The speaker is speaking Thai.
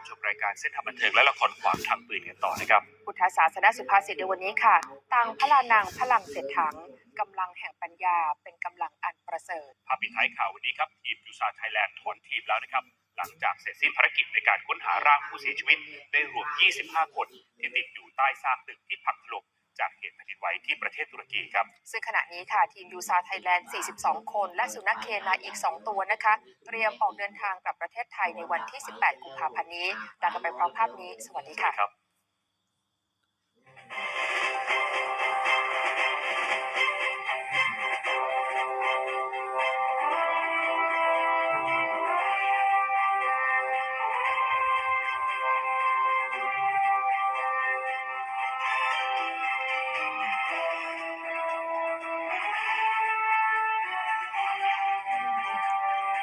รับชมรายการเส้นทางบันเทิงและละครความทางปืนกันต่อนะครับ พุทธศาสนสุภาษิตในวันนี้ค่ะ ตังพลานังพลังเสร็จถังกำลังแห่งปัญญาเป็นกำลังอันประเสริฐ ภาพปิดท้ายข่าววันนี้ครับทีมยูซาไทยแลนด์ถอนทีมแล้วนะครับ หลังจากเสร็จสิ้นภารกิจในการค้นหาร่างผู้เสียชีวิต ได้รวม 25 คนที่ติดอยู่ใต้ซากตึกที่พังถล่ม จากเหตุแผ่นดินไหวที่ประเทศตุรกีครับ ซึ่งขณะนี้ค่ะทีมยูซาไทยแลนด์ 42 คน และสุนัขเคนายอีก 2 ตัวนะคะ เตรียมออกเดินทางกลับประเทศไทยในวันที่ 18 กุมภาพันธ์นี้ลากันไปพร้อมภาพนี้ สวัสดีค่ะครับ